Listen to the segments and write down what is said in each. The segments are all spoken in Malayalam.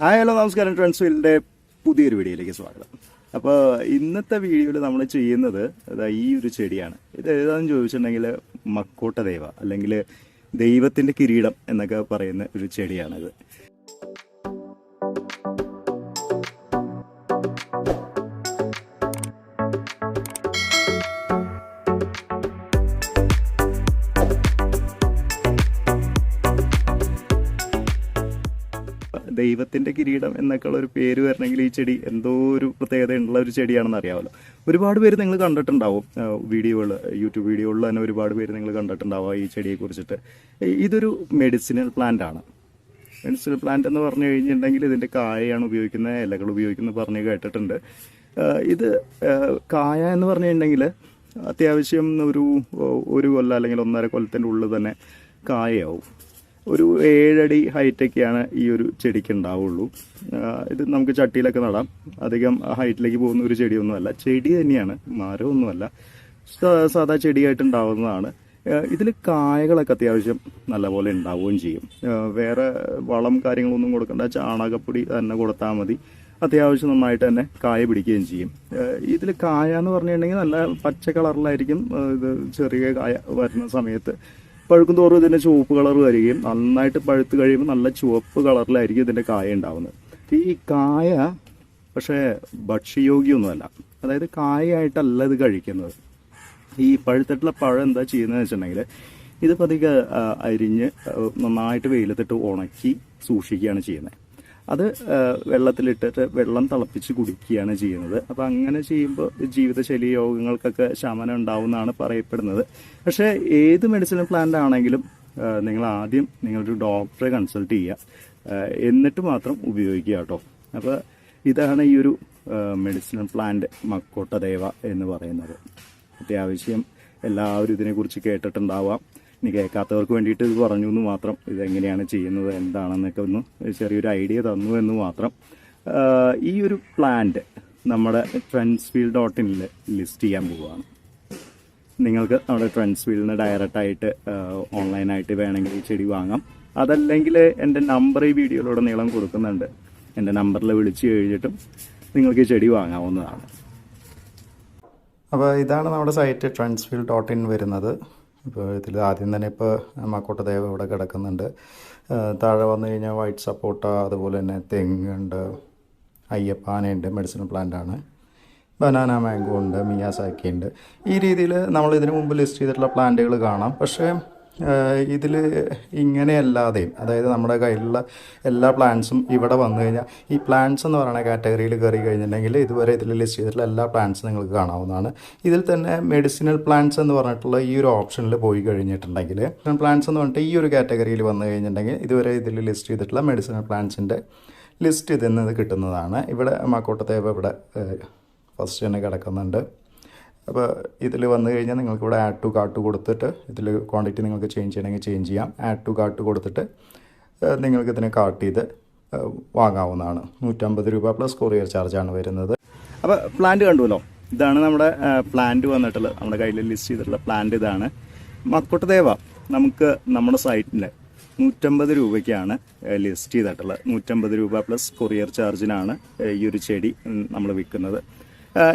ഹായ് ഹലോ നമസ്കാരം ട്രാൻസ്ഫീൽഡിന്റെ പുതിയൊരു വീഡിയോയിലേക്ക് സ്വാഗതം. അപ്പോൾ ഇന്നത്തെ വീഡിയോയിൽ നമ്മൾ ചെയ്യുന്നത് അതാ ഈ ഒരു ചെടിയാണ്. ഇത് ഏതാണെന്ന് ചോദിച്ചിട്ടുണ്ടെങ്കിൽ മക്കോട്ട ദൈവ അല്ലെങ്കിൽ ദൈവത്തിന്റെ കിരീടം എന്നൊക്കെ പറയുന്ന ഒരു ചെടിയാണിത്. ദൈവത്തിന്റെ കിരീടം എന്നൊക്കെ ഉള്ള ഒരു പേര് വരണമെങ്കിൽ ഈ ചെടി എന്തോ ഒരു പ്രത്യേകതയുള്ള ഒരു ചെടിയാണെന്ന് അറിയാമല്ലോ. ഒരുപാട് പേര് നിങ്ങൾ കണ്ടിട്ടുണ്ടാവും. വീഡിയോകൾ യൂട്യൂബ് വീഡിയോകളിൽ തന്നെ ഒരുപാട് പേര് നിങ്ങൾ കണ്ടിട്ടുണ്ടാവുക ഈ ചെടിയെ കുറിച്ചിട്ട്. ഇതൊരു മെഡിസിനൽ പ്ലാന്റ് ആണ്. മെഡിസിനൽ പ്ലാന്റ് എന്ന് പറഞ്ഞു കഴിഞ്ഞിട്ടുണ്ടെങ്കിൽ ഇതിന്റെ കായയാണ് ഉപയോഗിക്കുന്നത് ഇലകൾ ഉപയോഗിക്കുന്നത് പറഞ്ഞ് കേട്ടിട്ടുണ്ട്. ഇത് കായ എന്ന് പറഞ്ഞിട്ടുണ്ടെങ്കിൽ അത്യാവശ്യം ഒരു ഒരു കൊല്ലം അല്ലെങ്കിൽ ഒന്നര കൊല്ലത്തിന്റെ ഉള്ളിൽ തന്നെ കായയാവും. ഒരു ഏഴടി ഹൈറ്റൊക്കെയാണ് ഈ ഒരു ചെടിക്ക് ഉണ്ടാവുള്ളൂ. ഇത് നമുക്ക് ചട്ടിയിലൊക്കെ നടാം. അധികം ഹൈറ്റിലേക്ക് പോകുന്ന ഒരു ചെടിയൊന്നുമല്ല. ചെടി തന്നെയാണ് മരമൊന്നുമല്ല. സാധാ ചെടിയായിട്ട് ഉണ്ടാവുന്നതാണ്. ഇതിൽ കായകളൊക്കെ അത്യാവശ്യം നല്ലപോലെ ഉണ്ടാവുകയും ചെയ്യും. വേറെ വളം കാര്യങ്ങളൊന്നും കൊടുക്കേണ്ട. ചാണകപ്പൊടി തന്നെ കൊടുത്താൽ മതി. അത്യാവശ്യം നന്നായിട്ട് തന്നെ കായ പിടിക്കുകയും ചെയ്യും. ഇതിൽ കായ എന്ന് പറഞ്ഞിട്ടുണ്ടെങ്കിൽ നല്ല പച്ച കളറിലായിരിക്കും. ഇത് ചെറിയ കായ വരുന്ന സമയത്ത് പഴുക്കും തോറും ഇതിന്റെ ചുവപ്പ് കളർ വരികയും നന്നായിട്ട് പഴുത്ത് കഴിയുമ്പോൾ നല്ല ചുവപ്പ് കളറിലായിരിക്കും ഇതിന്റെ കായ ഉണ്ടാവുന്നത്. ഈ കായ പക്ഷേ ഭക്ഷ്യയോഗ്യമൊന്നുമല്ല അതായത് കായയായിട്ടല്ല ഇത് കഴിക്കുന്നത്. ഈ പഴുത്തിട്ടുള്ള പഴം എന്താ ചെയ്യുന്നത് വെച്ചിട്ടുണ്ടെങ്കിൽ ഇത് പതിക്കെ അരിഞ്ഞ് നന്നായിട്ട് വെയിലത്തിട്ട് ഉണക്കി സൂക്ഷിക്കുകയാണ് ചെയ്യുന്നത്. അത് വെള്ളത്തിലിട്ടിട്ട് വെള്ളം തിളപ്പിച്ച് കുടിക്കുകയാണ് ചെയ്യുന്നത്. അപ്പോൾ അങ്ങനെ ചെയ്യുമ്പോൾ ജീവിതശൈലി രോഗങ്ങൾക്കൊക്കെ ശമനം ഉണ്ടാവുമെന്നാണ് പറയപ്പെടുന്നത്. പക്ഷേ ഏത് മെഡിസിൻ പ്ലാന്റ് ആണെങ്കിലും നിങ്ങൾ ആദ്യം നിങ്ങളൊരു ഡോക്ടറെ കൺസൾട്ട് ചെയ്യുക. എന്നിട്ട് മാത്രം ഉപയോഗിക്കുക കേട്ടോ. അപ്പോൾ ഇതാണ് ഈ ഒരു മെഡിസിനൽ പ്ലാന്റ് മക്കോട്ടദേവ എന്ന് പറയുന്നത്. അത്യാവശ്യം എല്ലാവരും ഇതിനെക്കുറിച്ച് കേട്ടിട്ടുണ്ടാവാം. ഇനി കേൾക്കാത്തവർക്ക് വേണ്ടിയിട്ട് ഇത് പറഞ്ഞു എന്ന് മാത്രം ഇതെങ്ങനെയാണ് ചെയ്യുന്നത് എന്താണെന്നൊക്കെ ഒന്ന് ചെറിയൊരു ഐഡിയ തന്നു എന്ന് മാത്രം. ഈ ഒരു പ്ലാന്റ് നമ്മുടെ ട്രെൻഡ്സ്ഫീൽഡ് ഡോട്ട് ഇനിൽ ലിസ്റ്റ് ചെയ്യാൻ പോവുകയാണ് നിങ്ങൾക്ക് നമ്മുടെ ട്രെൻഡ്സ്ഫീൽഡിന് ഡയറക്റ്റായിട്ട് ഓൺലൈനായിട്ട് വേണമെങ്കിൽ ഈ ചെടി വാങ്ങാം. അതല്ലെങ്കിൽ എന്റെ നമ്പർ ഈ വീഡിയോയിലൂടെ നീളം കൊടുക്കുന്നുണ്ട്. എന്റെ നമ്പറിൽ വിളിച്ച് കഴിഞ്ഞിട്ടും നിങ്ങൾക്ക് ഈ ചെടി വാങ്ങാവുന്നതാണ്. അപ്പോൾ ഇതാണ് നമ്മുടെ സൈറ്റ് ട്രാൻസ്ഫീൽ ഡോട്ട് ഇൻ വരുന്നത്. ഇപ്പോൾ ഇതിൽ ആദ്യം തന്നെ ഇപ്പോൾ മക്കോട്ട ദേവ ഇവിടെ കിടക്കുന്നുണ്ട്. താഴെ വന്നു കഴിഞ്ഞാൽ വൈറ്റ് സപ്പോട്ട അതുപോലെ തന്നെ തെങ്ങുണ്ട് അയ്യപ്പാനയുണ്ട് മെഡിസിൻ പ്ലാന്റ് ആണ് ബനാന മാംഗോ ഉണ്ട് മിയാസാക്കി ഉണ്ട് ഈ രീതിയിൽ നമ്മൾ ഇതിനു മുമ്പ് ലിസ്റ്റ് ചെയ്തിട്ടുള്ള പ്ലാന്റുകൾ കാണാം. പക്ഷേ ഇതിൽ ഇങ്ങനെയല്ലാതെയും അതായത് നമ്മുടെ കയ്യിലുള്ള എല്ലാ പ്ലാന്റ്സും ഇവിടെ വന്നു കഴിഞ്ഞാൽ ഈ പ്ലാന്റ്സ് എന്ന് പറയുന്ന കാറ്റഗറിയിൽ കയറി കഴിഞ്ഞിട്ടുണ്ടെങ്കിൽ ഇതുവരെ ഇതിൽ ലിസ്റ്റ് ചെയ്തിട്ടുള്ള എല്ലാ പ്ലാന്റ്സും നിങ്ങൾക്ക് കാണാവുന്നതാണ്. ഇതിൽ തന്നെ മെഡിസിനൽ പ്ലാന്റ്സ് എന്ന് പറഞ്ഞിട്ടുള്ള ഈ ഒരു ഓപ്ഷനിൽ പോയി കഴിഞ്ഞിട്ടുണ്ടെങ്കിൽ പ്ലാന്റ്സ് എന്ന് പറഞ്ഞിട്ട് ഈ ഒരു കാറ്റഗറിയിൽ വന്നു കഴിഞ്ഞിട്ടുണ്ടെങ്കിൽ ഇതുവരെ ഇതിൽ ലിസ്റ്റ് ചെയ്തിട്ടുള്ള മെഡിസിനൽ പ്ലാന്റ്സിന്റെ ലിസ്റ്റ് ഇതിൽ നിന്ന് കിട്ടുന്നതാണ്. ഇവിടെ മാക്കോട്ടത്തേവ ഇവിടെ ഫസ്റ്റ് തന്നെ കിടക്കുന്നുണ്ട്. അപ്പോൾ ഇതിൽ വന്നു കഴിഞ്ഞാൽ നിങ്ങൾക്ക് ഇവിടെ ആഡ് ടു കാർട്ട് കൊടുത്തിട്ട് ഇതിൽ ക്വാണ്ടിറ്റി നിങ്ങൾക്ക് ചേഞ്ച് ചെയ്യണമെങ്കിൽ ചേഞ്ച് ചെയ്യാം. ആഡ് ടു കാർട്ട് കൊടുത്തിട്ട് നിങ്ങൾക്ക് ഇതിനെ കാർട്ട് ചെയ്ത് വാങ്ങാവുന്നതാണ്. നൂറ്റമ്പത് രൂപ പ്ലസ് കൊറിയർ ചാർജാണ് വരുന്നത്. അപ്പോൾ പ്ലാന്റ് കണ്ടുവല്ലോ? ഇതാണ് നമ്മുടെ പ്ലാന്റ് വന്നിട്ടുള്ളത്. നമ്മുടെ കയ്യിൽ ലിസ്റ്റ് ചെയ്തിട്ടുള്ള പ്ലാന്റ് ഇതാണ്. മക്കോട്ടദേവ നമുക്ക് നമ്മുടെ സൈറ്റിൽ നൂറ്റമ്പത് രൂപയ്ക്കാണ് ലിസ്റ്റ് ചെയ്തിട്ടുള്ളത്. നൂറ്റമ്പത് രൂപ പ്ലസ് കൊറിയർ ചാർജിനാണ് ഈ ഒരു ചെടി നമ്മൾ വിൽക്കുന്നത്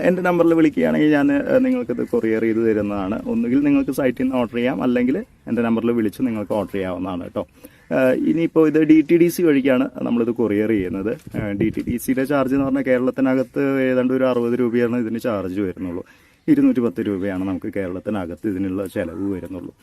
എന്റെ നമ്പറിൽ വിളിക്കുകയാണെങ്കിൽ ഞാൻ നിങ്ങൾക്കിത് കൊറിയർ ചെയ്ത് തരുന്നതാണ്. ഒന്നുകിൽ നിങ്ങൾക്ക് സൈറ്റിൽ നിന്ന് ഓർഡർ ചെയ്യാം. അല്ലെങ്കിൽ എന്റെ നമ്പറിൽ വിളിച്ച് നിങ്ങൾക്ക് ഓർഡർ ചെയ്യാവുന്നതാണ് കേട്ടോ. ഇനിയിപ്പോൾ ഇത് ഡി ടി ഡി സി വഴിക്കാണ് നമ്മളിത് കൊറിയർ ചെയ്യുന്നത്. ഡി ടി ഡി സിയുടെ ചാർജ് എന്ന് പറഞ്ഞാൽ കേരളത്തിനകത്ത് ഏതാണ്ട് ഒരു അറുപത് രൂപയാണ് ഇതിന് ചാർജ് വരുന്നുള്ളൂ. ഇരുന്നൂറ്റി പത്ത് രൂപയാണ് നമുക്ക് കേരളത്തിനകത്ത് ഇതിനുള്ള ചിലവ് വരുന്നുള്ളൂ.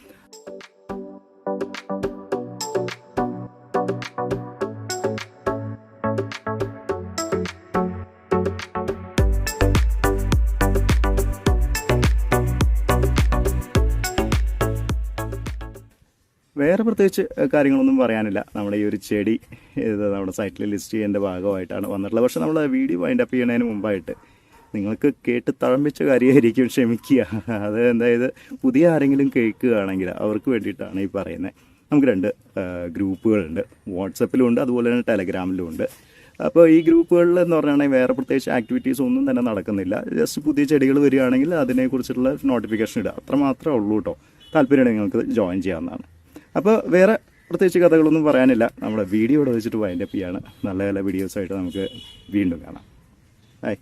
വേറെ പ്രത്യേകിച്ച് കാര്യങ്ങളൊന്നും പറയാനില്ല. നമ്മുടെ ഈ ഒരു ചെടി ഇത് നമ്മുടെ സൈറ്റിൽ ലിസ്റ്റ് ചെയ്യേണ്ട ഭാഗമായിട്ടാണ് വന്നിട്ടുള്ളത്. പക്ഷേ നമ്മൾ വീഡിയോ വൈൻഡ് അപ്പ് ചെയ്യുന്നതിന് മുമ്പായിട്ട് നിങ്ങൾക്ക് കേട്ട് തഴമ്പിച്ച കാര്യമായിരിക്കും ക്ഷമിക്കുക. അത് എന്തായത് പുതിയ ആരെങ്കിലും കേൾക്കുകയാണെങ്കിൽ അവർക്ക് വേണ്ടിയിട്ടാണ് ഈ പറയുന്നത്. നമുക്ക് രണ്ട് ഗ്രൂപ്പുകളുണ്ട്. വാട്സപ്പിലും ഉണ്ട് അതുപോലെ തന്നെ ടെലഗ്രാമിലും ഉണ്ട്. അപ്പോൾ ഈ ഗ്രൂപ്പുകളിൽ എന്ന് പറഞ്ഞാണെങ്കിൽ വേറെ പ്രത്യേകിച്ച് ആക്ടിവിറ്റീസ് ഒന്നും തന്നെ നടക്കുന്നില്ല. ജസ്റ്റ് പുതിയ ചെടികൾ വരികയാണെങ്കിൽ അതിനെക്കുറിച്ചുള്ള നോട്ടിഫിക്കേഷൻ ഇടുക. അത്ര മാത്രമേ ഉള്ളൂ കേട്ടോ താല്പര്യമുണ്ടെങ്കിൽ നിങ്ങൾക്ക് ജോയിൻ ചെയ്യാവുന്നതാണ്. അപ്പോൾ വേറെ പ്രത്യേകിച്ച് കഥകളൊന്നും പറയാനില്ല. നമ്മുടെ വീഡിയോ ഇവിടെ വെച്ചിട്ട് വൈൻഡപ്പ് ചെയ്യാണ്. നല്ല നല്ല വീഡിയോസായിട്ട് നമുക്ക് വീണ്ടും കാണാം. ബൈ